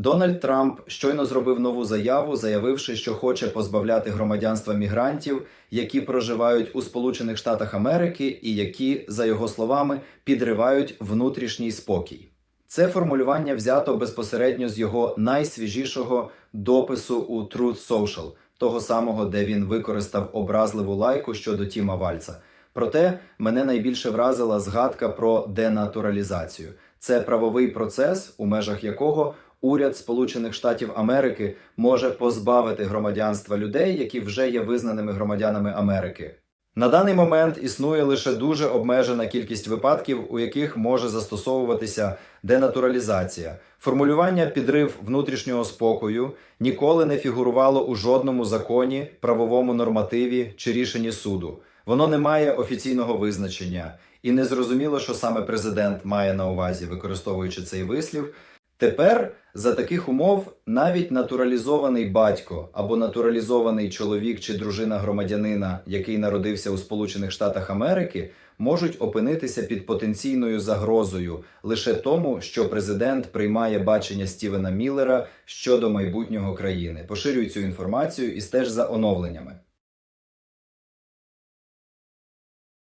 Дональд Трамп щойно зробив нову заяву, заявивши, що хоче позбавляти громадянства мігрантів, які проживають у Сполучених Штатах Америки, і які, за його словами, підривають внутрішній спокій. Це формулювання взято безпосередньо з його найсвіжішого допису у Truth Social, того самого, де він використав образливу лайку щодо Тіма Вальца. Проте мене найбільше вразила згадка про денатуралізацію. Це правовий процес, у межах якого уряд Сполучених Штатів Америки може позбавити громадянства людей, які вже є визнаними громадянами Америки. На даний момент існує лише дуже обмежена кількість випадків, у яких може застосовуватися денатуралізація. Формулювання підрив внутрішнього спокою ніколи не фігурувало у жодному законі, правовому нормативі чи рішенні суду. Воно не має офіційного визначення, і не зрозуміло, що саме президент має на увазі, використовуючи цей вислів. Тепер за таких умов навіть натуралізований батько або натуралізований чоловік чи дружина громадянина, який народився у Сполучених Штатах Америки, можуть опинитися під потенційною загрозою лише тому, що президент приймає бачення Стівена Міллера щодо майбутнього країни. Поширюй цю інформацію і стеж за оновленнями.